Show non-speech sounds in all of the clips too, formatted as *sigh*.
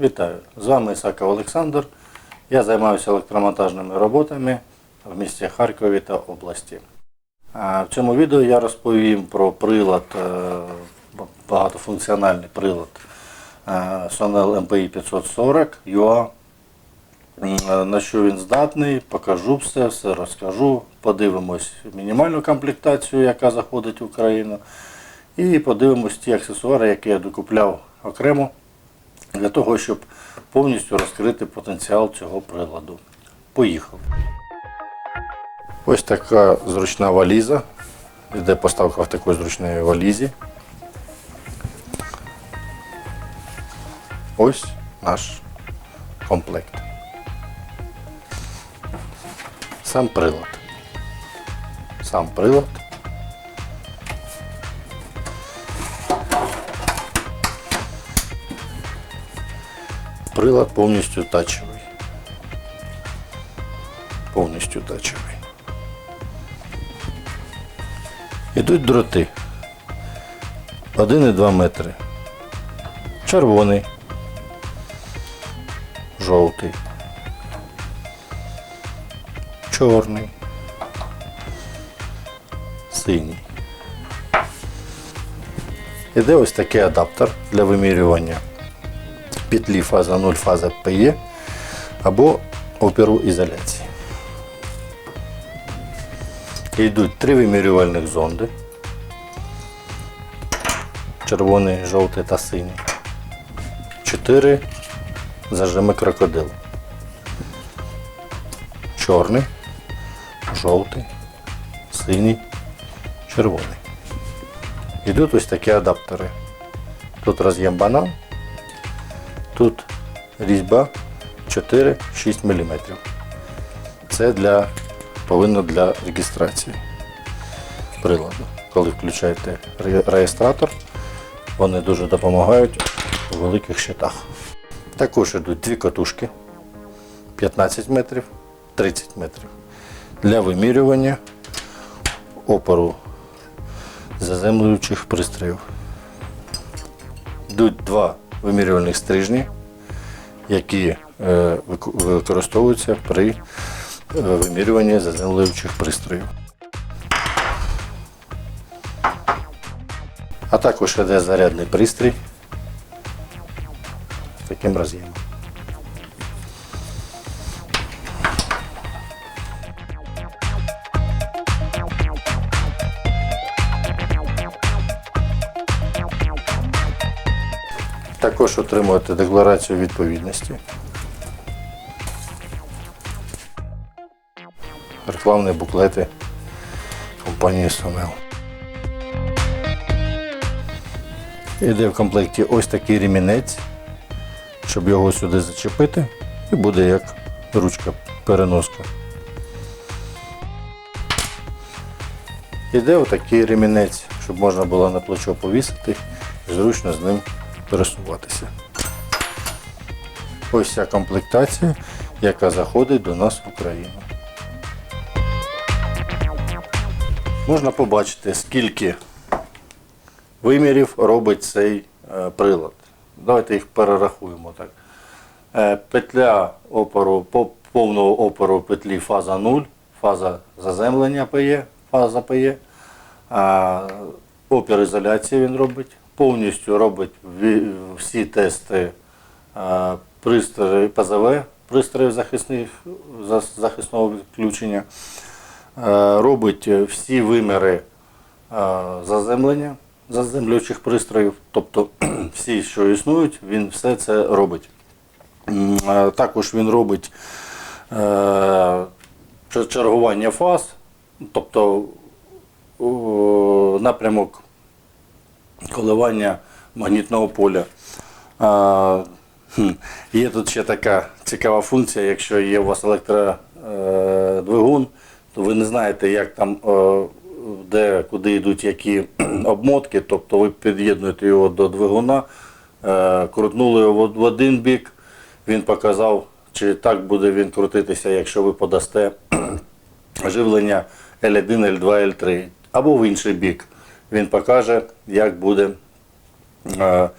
Вітаю! З вами Ісаков Олександр. Я займаюся електромонтажними роботами в місті Харкові та області. В цьому відео я розповім про прилад, е, багатофункціональний прилад Sonel MPI 540 UA. На що він здатний, покажу все, все розкажу. Подивимось мінімальну комплектацію, яка заходить в Україну. І подивимось ті аксесуари, які я докупляв окремо для того, щоб повністю розкрити потенціал цього приладу. Поїхали. Ось така зручна валіза. Іде поставка в такій зручній валізі. Ось наш комплект. Сам прилад. Сам прилад. Прилад повністю тачевий. Повністю тачевий. Ідуть дроти. 1,2 метри. Червоний. Жовтий. Чорний. Синій. Іде ось такий адаптер для вимірювання петлі фаза 0, фаза ПЕ або оперу ізоляції. Йдуть три вимірювальних зонди. Червоний, жовтий та синій. Чотири зажими крокодил. Чорний, жовтий, синій, червоний. Йдуть ось такі адаптери. Тут роз'єм банан, Тут різьба 4-6 мм. Це для, повинно для реєстрації приладу. Коли включаєте реєстратор, вони дуже допомагають у великих щитах. Також йдуть дві катушки 15 метрів, 30 метрів для вимірювання опору заземлюючих пристроїв. Йдуть два вимірювальних стрижні, які е, використовуються при е, вимірюванні заземлюючих пристроїв. А також йде зарядний пристрій таким роз'ємом. Також отримуєте декларацію відповідності. Рекламні буклети компанії Sonel. Іде в комплекті ось такий ремінець, щоб його сюди зачепити, і буде як ручка переноска. Іде отакий ремінець, щоб можна було на плечо повісити і зручно з ним пересуватися. Ось ця комплектація, яка заходить до нас в Україну. Можна побачити, скільки вимірів робить цей е, прилад. Давайте їх перерахуємо так. Е, Петля опору, по- повного опору петлі фаза 0, фаза заземлення ПЕ, фаза ПЕ. Опір ізоляції він робить. Повністю робить всі тести а, пристрої ПЗВ, пристроїв захисних, захисного відключення. Е, Робить е, всі виміри е, заземлення заземлюючих пристроїв, тобто *clears throat* всі, що існують, він все це робить. Е, Також він робить е, чергування фаз, тобто напрямок коливання магнітного поля. Є тут ще така цікава функція, якщо є у вас електродвигун, то ви не знаєте, як там, е, де, куди йдуть які *clears throat* обмотки, тобто ви під'єднуєте його до двигуна, е, крутнули його в один бік, він показав, чи так буде він крутитися, якщо ви подасте *clears throat* живлення L1, L2, L3, або в інший бік. Він покаже, як буде е,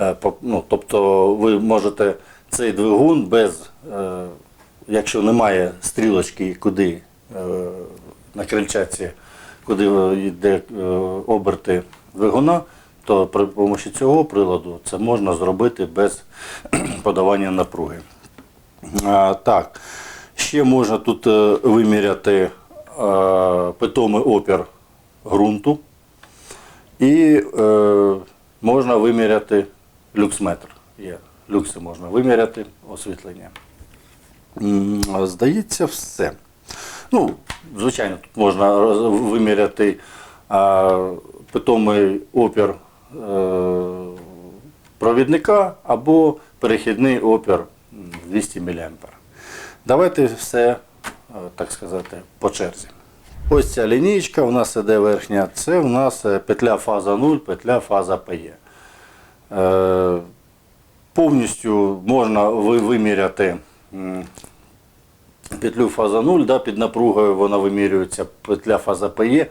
Е, Ну, тобто ви можете цей двигун без, е, якщо немає стрілочки, куди на крильчатці, куди йде оберти двигуна, то при допомогі цього приладу це можна зробити без *clears throat* подавання напруги. Так, ще можна тут виміряти питомий опір ґрунту і е, можна виміряти люксметр. Є. Люкси можна виміряти, освітлення. Здається, все. Ну, звичайно, тут можна виміряти а, питомий опір е, провідника або перехідний опір 200 мА. Давайте все, е, так сказати, по черзі. Ось ця лінійка у нас іде верхня, це у нас е, петля фаза 0, петля фаза ПЕ. Повністю можна виміряти петлю фаза 0, да, під напругою вона вимірюється петля фаза ПЕ.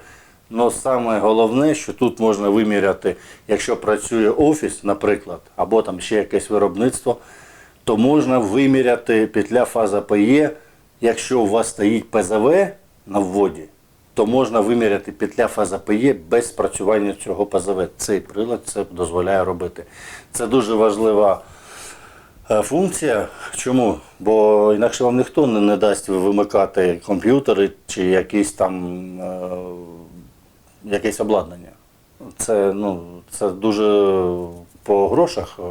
Але саме головне, що тут можна виміряти, якщо працює офіс, наприклад, або там ще якесь виробництво, то можна виміряти петля фаза ПЕ, якщо у вас стоїть ПЗВ на вводі, то можна виміряти петля фаза ПЕ без спрацювання цього ПЗВ. Цей прилад це дозволяє робити. Це дуже важлива е, функція. Чому? Бо інакше вам ніхто не, не дасть вимикати комп'ютери чи якісь там е, якесь обладнання. Це, ну, це дуже по грошах е,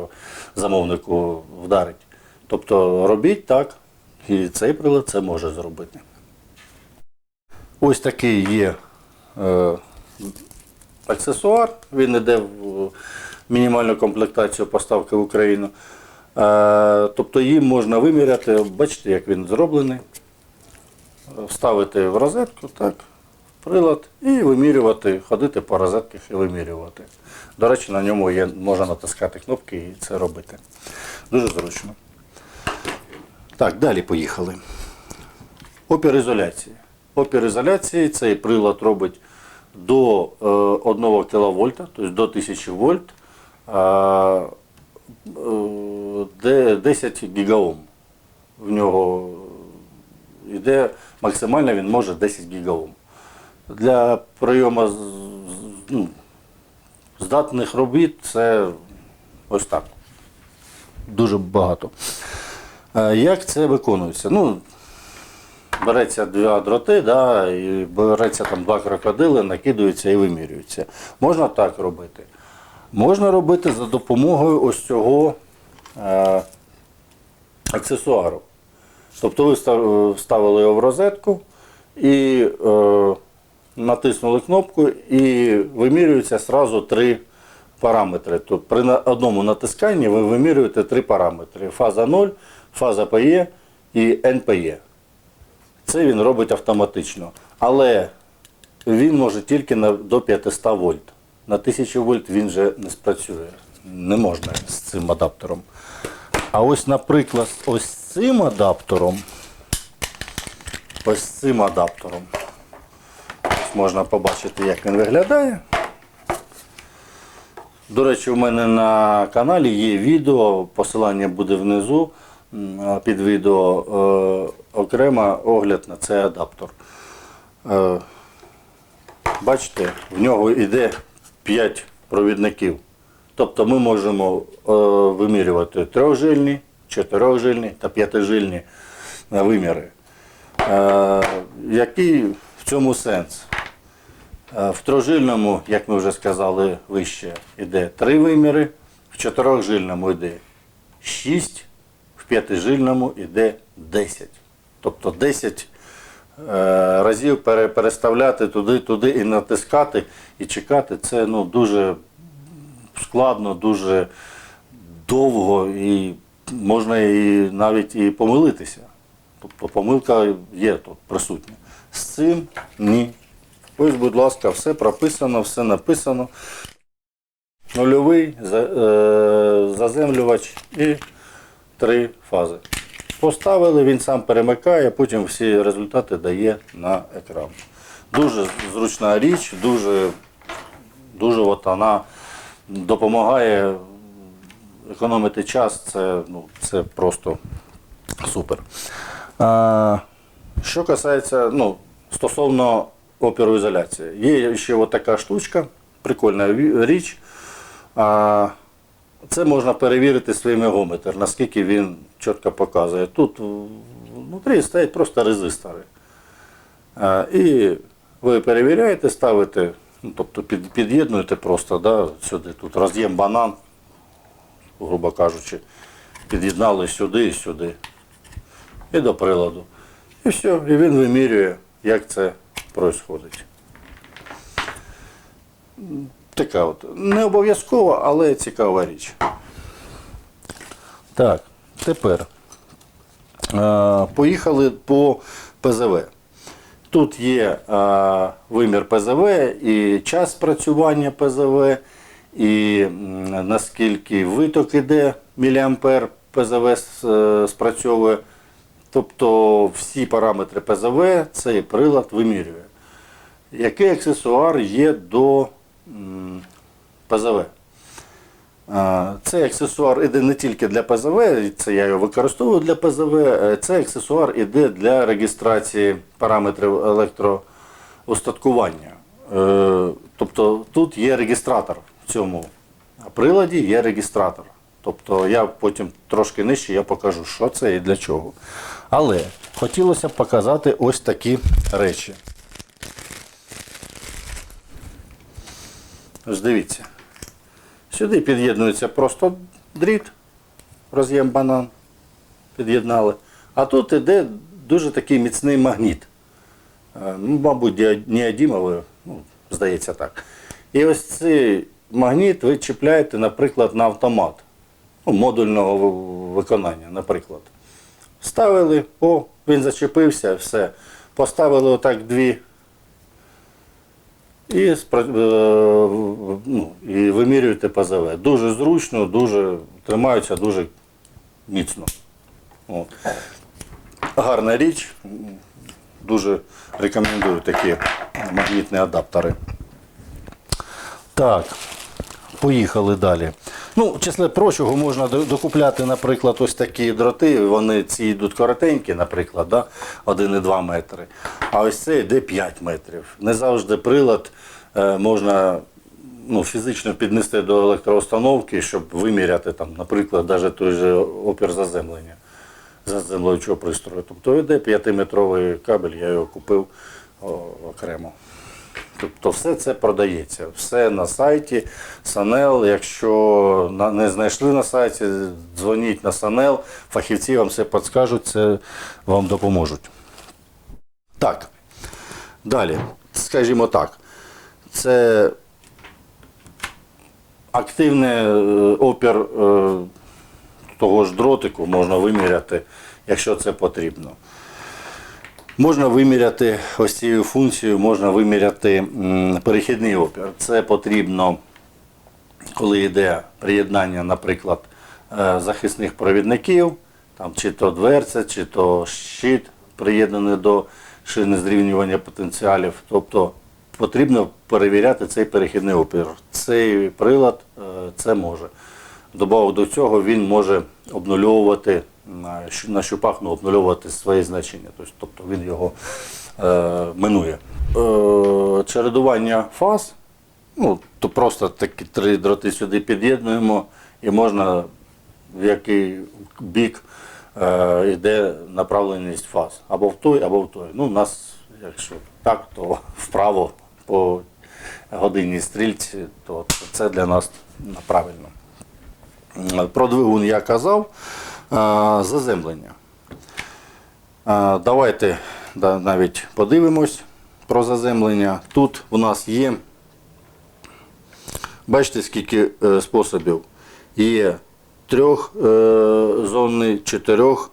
замовнику вдарить. Тобто робіть так, і цей прилад це може зробити. Ось такий є е, аксесуар. Він йде в мінімальну комплектацію поставки в Україну. Е, тобто їм можна виміряти, бачите, як він зроблений. Вставити в розетку, так, прилад і вимірювати, ходити по розетках і вимірювати. До речі, на ньому є, можна натискати кнопки і це робити. Дуже зручно. Так, далі поїхали. Опір ізоляції. Опір ізоляції цей прилад робить до е, 1 кВт, тобто до 1000 вольт, е, е, де 10 гігаом. В нього йде максимально він може 10 гігаом. Для прийому ну, здатних робіт це ось так. Дуже багато. Е, Як це виконується? Ну, береться два дроти, да, і береться там два крокодили, накидаються і вимірюються. Можна так робити. Можна робити за допомогою ось цього е, аксесуару. Тобто ви вставили його в розетку і е, натиснули кнопку і вимірюється одразу три параметри. Тобто при одному натисканні ви вимірюєте три параметри: фаза 0, фаза ПЕ і НПЕ. Це він робить автоматично. Але він може тільки на, до 500 вольт. На 1000 вольт він вже не спрацює. Не можна з цим адаптером. А ось, наприклад, ось цим адаптером. Ось цим адаптером. Ось можна побачити, як він виглядає. До речі, у мене на каналі є відео, посилання буде внизу під відео е, окремо огляд на цей адаптер. Е, бачите, в нього йде 5 провідників. Тобто ми можемо е, вимірювати трьохжильні, чотирьохжильні та п'ятижильні е, виміри. Який в цьому сенс? В трьохжильному, як ми вже сказали вище, йде три виміри, в чотирьохжильному йде 6, в п'ятижильному йде 10. Тобто 10 е, разів переставляти туди-туди і натискати, і чекати, це ну, дуже складно, дуже довго і можна і навіть і помилитися. Тобто помилка є тут присутня. З цим ні. Ось, будь ласка, все прописано, все написано. Нульовий е, заземлювач і три фази. Поставили, він сам перемикає, потім всі результати дає на екран. Дуже зручна річ, дуже, дуже от вона допомагає економити час, це, ну, це просто супер. А, що касається, ну, стосовно опероізоляції, є ще от така штучка, прикольна річ. А, це можна перевірити своїм егометр, наскільки він чітко показує. Тут внутрі стоять просто резистори. І ви перевіряєте, ставите, ну, тобто під'єднуєте просто да, сюди, тут роз'єм банан, грубо кажучи, під'єднали сюди і сюди. І до приладу. І все, і він вимірює, як це відбувається. Така от. Не обов'язкова, але цікава річ. Так, тепер е, поїхали по ПЗВ. Тут є е, вимір ПЗВ і час працювання ПЗВ, і наскільки виток іде міліампер ПЗВ е, спрацьовує. Тобто всі параметри ПЗВ цей прилад вимірює. Який аксесуар є до ПЗВ? Цей аксесуар іде не тільки для ПЗВ, це я його використовую для ПЗВ. е, Цей аксесуар іде для реєстрації параметрів електроустаткування. Е, Тобто тут є реєстратор в цьому приладі, є реєстратор. Тобто я потім трошки нижче я покажу, що це і для чого. Але хотілося б показати ось такі речі. Ось дивіться. Сюди під'єднується просто дріт, роз'єм банан, під'єднали. А тут іде дуже такий міцний магніт. Е, ну, Мабуть, діа- неодімовий, ну, здається так. І ось цей магніт ви чіпляєте, наприклад, на автомат ну, модульного виконання, наприклад. Ставили, о, він зачепився, все. Поставили отак дві і, е, ну, і вимірюєте ПЗВ. Дуже зручно, дуже тримаються дуже міцно. От. Гарна річ. Дуже рекомендую такі магнітні адаптери. Так, поїхали далі. Ну, числе прочого, можна докупляти, наприклад, ось такі дроти. Вони ці йдуть коротенькі, наприклад, да? 1,2 метри. А ось це йде 5 метрів. Не завжди прилад е, можна ну, фізично піднести до електроустановки, щоб виміряти, там, наприклад, навіть той же опір заземлення заземлюючого пристрою. Тобто йде 5-метровий кабель, я його купив окремо. Тобто все це продається, все на сайті Санел. Якщо не знайшли на сайті, дзвоніть на Санел, фахівці вам все підскажуть, це вам допоможуть. Так. Далі, скажімо так, це активний е, опір е, того ж дротику можна виміряти, якщо це потрібно. Можна виміряти ось цією функцією, можна виміряти перехідний опір. Це потрібно, коли йде приєднання, наприклад, е, захисних провідників, там, чи то дверця, чи то щит приєднаний до шини зрівнювання потенціалів. Тобто потрібно перевіряти цей перехідний опір. Цей прилад е, це може. Добавок до цього він може обнульовувати на, щ- на щупах, ну, обнульовувати свої значення. Тобто він його е, минує. Е, чередування фаз, ну, то просто такі три дроти сюди під'єднуємо і можна в який бік е, йде направленість фаз. Або в той, або в той. Ну, у нас, якщо так, то вправо по годинній стрільці, то це для нас правильно. Про двигун я казав. Заземлення. Давайте навіть подивимось про заземлення. Тут у нас є, бачите, скільки е, способів. Є трьохзонний, чотирьох,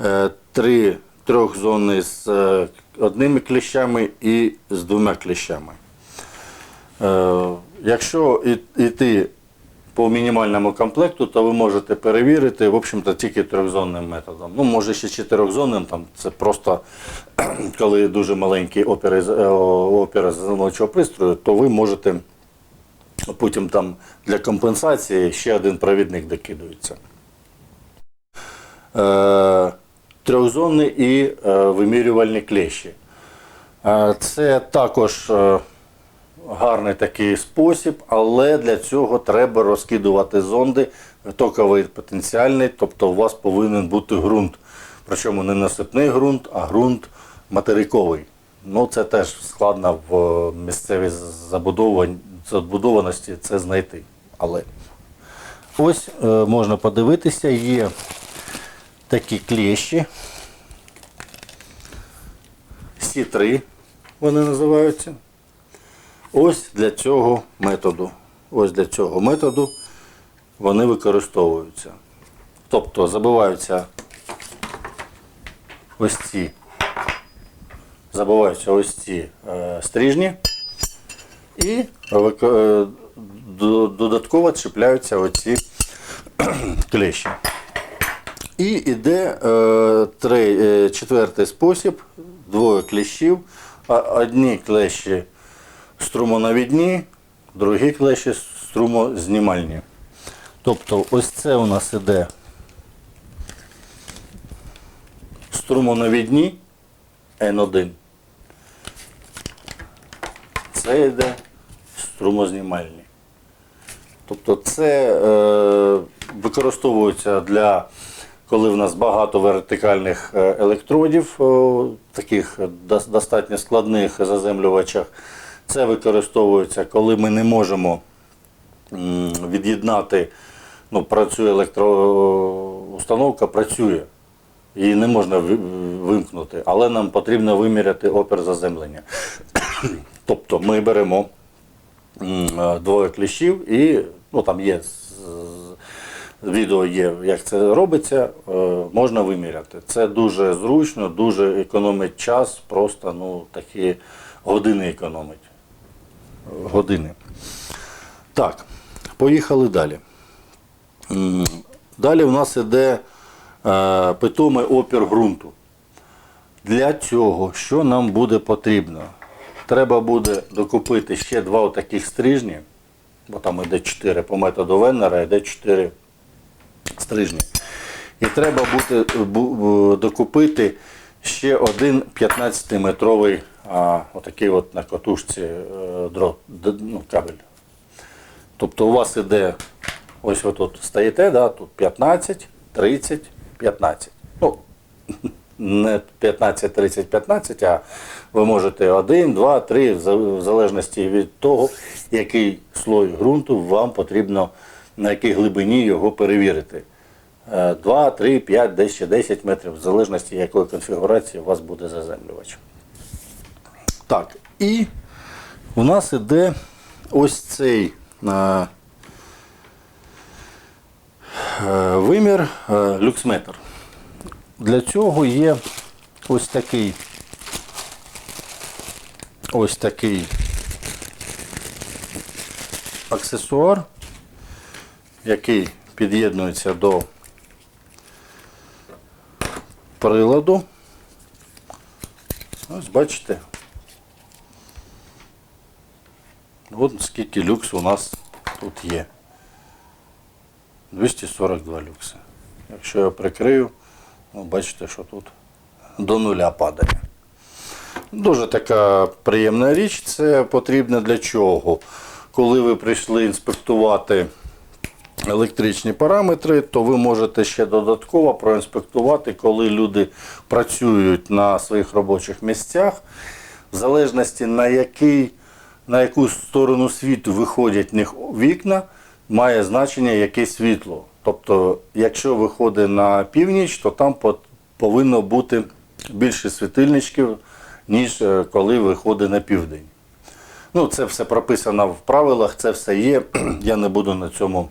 е, три трьохзонний з е, одними кліщами і з двома кліщами. Е, Якщо йти по мінімальному комплекту, то ви можете перевірити, в общем-то, тільки трьохзонним методом. Ну, може ще чотирьохзонним, там це просто *clears throat* коли дуже маленький опір із- е, опір пристрою, то ви можете потім там для компенсації ще один провідник докидується. Е, трьохзонні і е, вимірювальні клещі. Це також гарний такий спосіб, але для цього треба розкидувати зонди, токовий потенціальний, тобто у вас повинен бути ґрунт. Причому не насипний ґрунт, а ґрунт материковий. Ну, це теж складно в е, місцевій забудованості це знайти. Але ось е, можна подивитися, є такі клещі. Сі3 вони називаються. Ось для цього методу. Ось для цього методу вони використовуються. Тобто забиваються ось ці, забиваються ось ці е, стрижні і е, додатково чіпляються оці *clears throat* клещі. І йде е, три, е, четвертий спосіб, двоє клещів. Одні клещі струмонавідні, другі клещі струмознімальні. Тобто ось це у нас іде струмонавідні N1. Це йде струмознімальні. Тобто це е, використовується для, коли в нас багато вертикальних е, електродів, таких достатньо складних заземлювачах. Це використовується, коли ми не можемо від'єднати, ну, працює електроустановка, працює. Її не можна вимкнути, але нам потрібно виміряти опір заземлення. *coughs* тобто ми беремо двоє кліщів і ну, там є відео є, як це робиться, е, можна виміряти. Це дуже зручно, дуже економить час, просто ну, такі години економить. Години. Так, поїхали далі. Далі в нас іде е, питомий опір ґрунту. Для цього, що нам буде потрібно? Треба буде докупити ще два отаких стрижні, бо там йде 4 по методу Веннера, йде 4 стрижні. І треба буде бу- бу- докупити ще один 15-метровий отакий от на катушці е, дрот, ну, кабель. Тобто у вас іде, ось ви тут стоїте, да, тут 15, 30, 15. Ну, *laughs* не 15, 30, 15, а ви можете 1, 2, 3, в залежності від того, який слой ґрунту вам потрібно, на якій глибині його перевірити. 2, 3, 5, десь ще 10 метрів, в залежності якої конфігурації у вас буде заземлювач. Так, і у нас іде ось цей е, е, вимір е, люксметр. Для цього є ось такий ось такий аксесуар, який під'єднується до приладу. Ось бачите. От скільки люкс у нас тут є. 242 люкси. Якщо я прикрию, ну, бачите, що тут до нуля падає. Дуже така приємна річ. Це потрібно для чого? Коли ви прийшли інспектувати електричні параметри, то ви можете ще додатково проінспектувати, коли люди працюють на своїх робочих місцях, в залежності на який, на яку сторону світу виходять них вікна, має значення яке світло. Тобто, якщо виходить на північ, то там повинно бути більше світильничків, ніж е, коли виходить на південь. Ну, це все прописано в правилах, це все є. *clears throat* Я не буду на цьому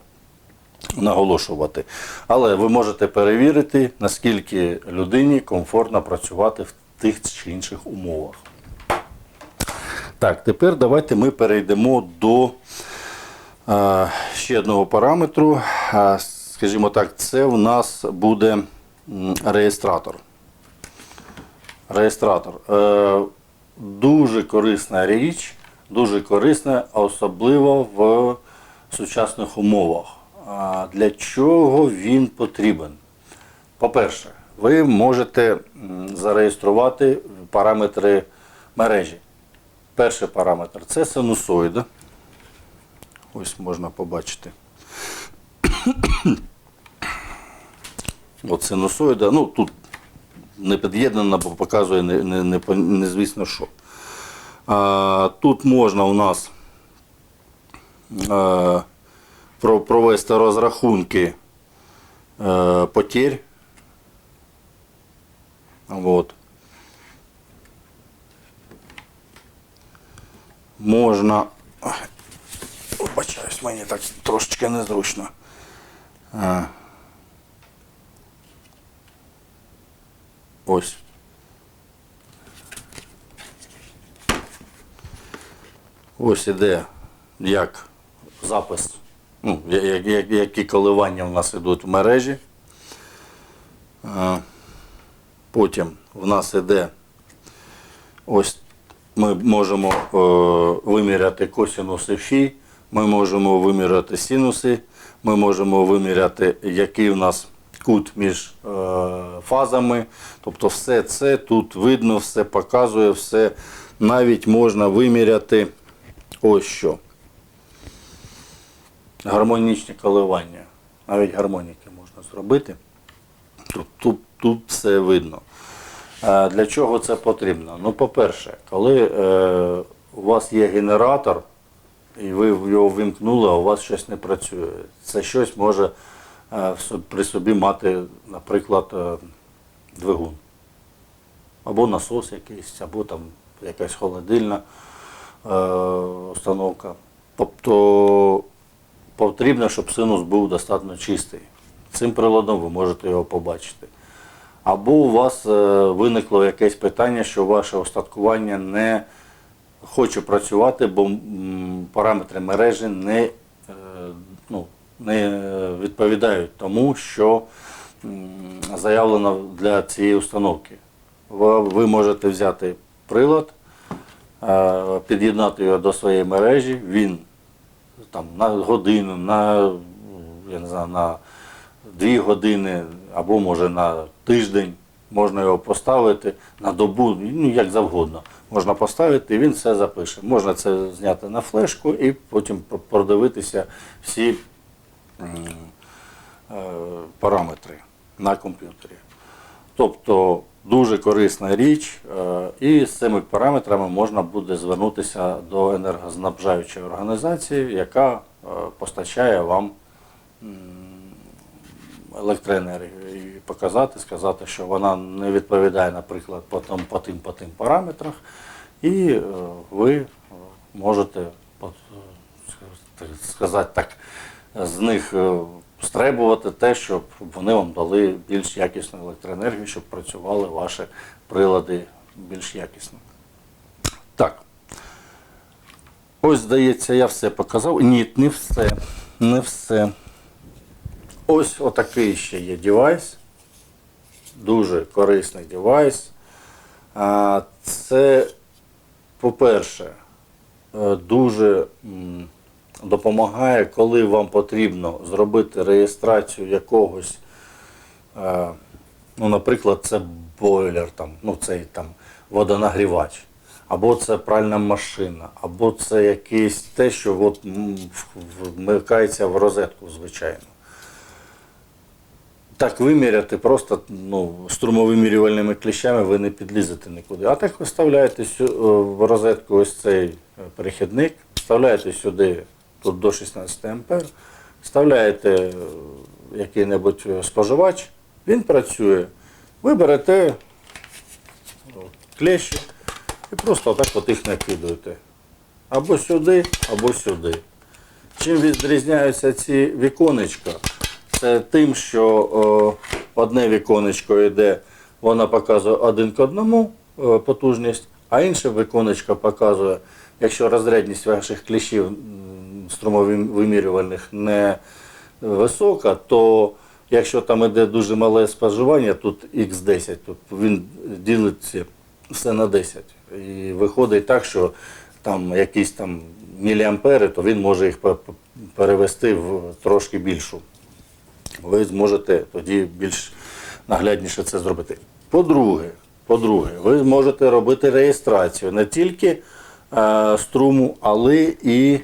наголошувати. Але ви можете перевірити, наскільки людині комфортно працювати в тих чи інших умовах. Так, тепер давайте ми перейдемо до е, ще одного параметру. Е, скажімо так, це в нас буде реєстратор. Реєстратор. Е, дуже корисна річ, дуже корисна, особливо в сучасних умовах. А для чого він потрібен? По-перше, ви можете зареєструвати параметри мережі. Перший параметр це синусоїда. Ось можна побачити. От синусоїда, ну тут не під'єднана, бо показує не, не, не, що. А, тут можна у нас про, провести розрахунки е, потерь. Вот. Можна. Вибачаюсь, мені так трошечки незручно. А. Ось. Ось іде як запис, ну, які коливання в нас йдуть в мережі. А, Потім в нас іде ось ми можемо е, виміряти косинуси фі, ми можемо виміряти синуси, ми можемо виміряти, який у нас кут між е, фазами. Тобто все це тут видно, все показує, все навіть можна виміряти ось що. Гармонічні коливання. Навіть гармоніки можна зробити. Тут, тут, тут все видно. Е, Для чого це потрібно? Ну, по-перше, коли е, у вас є генератор, і ви його вимкнули, а у вас щось не працює. Це щось може е, при собі мати, наприклад, е, двигун. Або насос якийсь, або там якась холодильна е, установка. Тобто потрібно, щоб синус був достатньо чистий. Цим приладом ви можете його побачити. Або у вас е, виникло якесь питання, що ваше остаткування не хоче працювати, бо параметри мережі не, е, ну, не відповідають тому, що заявлено для цієї установки. Ви, можете взяти прилад, е, під'єднати його до своєї мережі, він там, на годину, на, я не знаю, на дві години або може на тиждень. Можна його поставити на добу, ну як завгодно. Можна поставити і він все запише. Можна це зняти на флешку і потім продивитися всі е, параметри на комп'ютері. Тобто дуже корисна річ, е, і з цими параметрами можна буде звернутися до енергознабжаючої організації, яка е, постачає вам електроенергію і показати, сказати, що вона не відповідає, наприклад, по, тим, по тим по тим параметрах, і е, ви е, можете сказати так, з них е, стребувати те, щоб вони вам дали більш якісну електроенергію, щоб працювали ваші прилади більш якісно. Так. Ось, здається, я все показав. Ні, не все. Не все. Ось отакий ще є девайс. Дуже корисний девайс. Це, по-перше, е, дуже допомагає, коли вам потрібно зробити реєстрацію якогось, е, ну, наприклад, це бойлер, там, ну, цей там водонагрівач, або це пральна машина, або це якесь те, що от, вмикається в розетку, звичайно. Так виміряти просто ну, струмовимірювальними кліщами ви не підлізете нікуди. А так ви вставляєте е, в розетку ось цей е, перехідник, вставляєте сюди тут до 16 ампер, вставляєте е, який-небудь споживач, він працює. Ви берете клещі і просто отак от їх накидуєте. Або сюди, або сюди. Чим відрізняються ці віконечка? Це тим, що о, одне віконечко йде, воно показує один к одному е, потужність, а інше віконечко показує, якщо розрядність ваших кліщів струмовимірювальних не висока, то якщо там йде дуже мале споживання, тут Х10, тут він ділиться все на 10. І виходить так, що там якісь там міліампери, то він може їх пе- пе- перевести в трошки більшу. Ви зможете тоді більш наглядніше це зробити. По-друге, по-друге, ви зможете робити реєстрацію не тільки е, струму, але і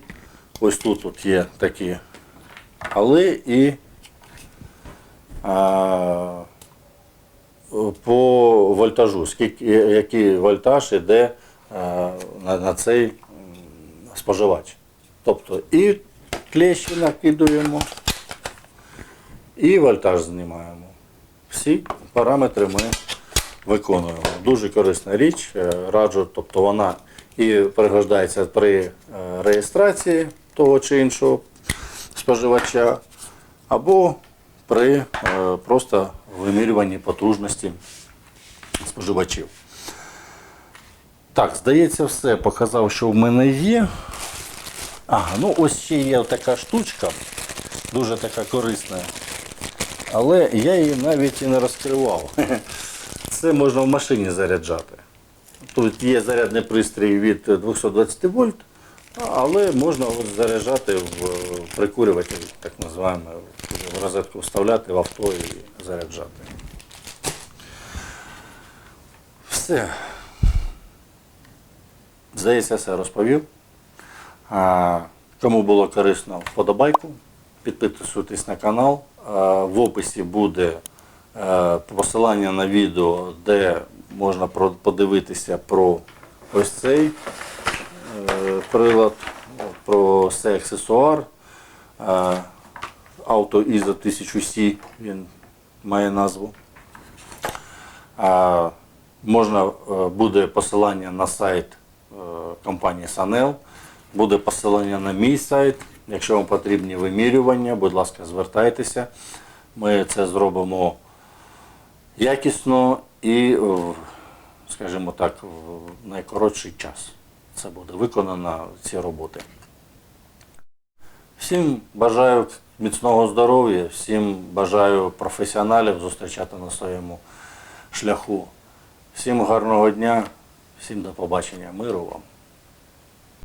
ось тут, тут є такі, але і е, по вольтажу, скільки, який вольтаж іде е, на, на цей споживач. Тобто і клещі накидуємо, і вольтаж знімаємо. Всі параметри ми виконуємо. Дуже корисна річ, е, раджу, тобто вона і пригождається при е, реєстрації того чи іншого споживача, або при е, просто вимірюванні потужності споживачів. Так, здається, все. Показав, що в мене є. Ага, ну ось ще є така штучка, дуже така корисна. Але я її навіть і не розкривав. *laughs* Це можна в машині заряджати. Тут є зарядний пристрій від 220 вольт, але можна от заряджати в е, прикурюватель, так називаємо, в розетку вставляти в авто і заряджати. Все. Здається, все розповів. Кому було корисно, вподобайку. Підписуйтесь на канал. А, В описі буде е, посилання на відео, де можна подивитися про ось цей е, прилад, про цей аксесуар. Е, Auto ISO 1000C, він має назву. Можна е, буде посилання на сайт е, компанії Sanel, буде посилання на мій сайт. Якщо вам потрібні вимірювання, будь ласка, звертайтеся. Ми це зробимо якісно і, скажімо так, в найкоротший час. Це буде виконано ці роботи. Всім бажаю міцного здоров'я, всім бажаю професіоналів зустрічати на своєму шляху. Всім гарного дня, всім до побачення, миру вам.